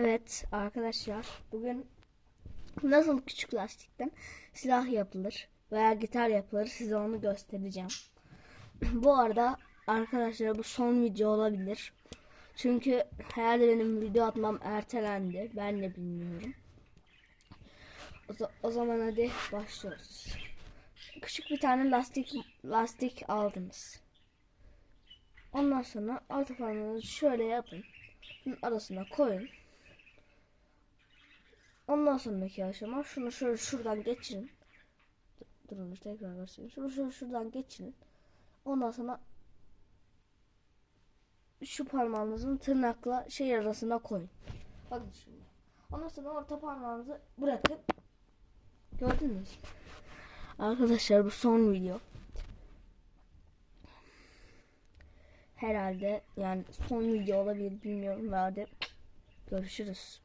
Evet arkadaşlar bugün nasıl küçük lastikten silah yapılır veya gitar yapılır size onu göstereceğim. bu arada arkadaşlar bu son video olabilir. Çünkü herhalde benim video atmam ertelendi. Ben de bilmiyorum. O, o zaman hadi başlıyoruz. Küçük bir tane lastik lastik aldınız. Ondan sonra parmağınızı şöyle yapın. Bunun arasına koyun. Ondan sonraki aşama şunu şöyle şuradan geçirin. Dur- Durun tekrar göstereyim. Şunu şöyle şuradan geçirin. Ondan sonra şu parmağınızın tırnakla şey arasına koyun. Bakın şimdi. Ondan sonra orta parmağınızı bırakın. Gördünüz? Arkadaşlar bu son video. Herhalde yani son video olabilir bilmiyorum ve hadi görüşürüz.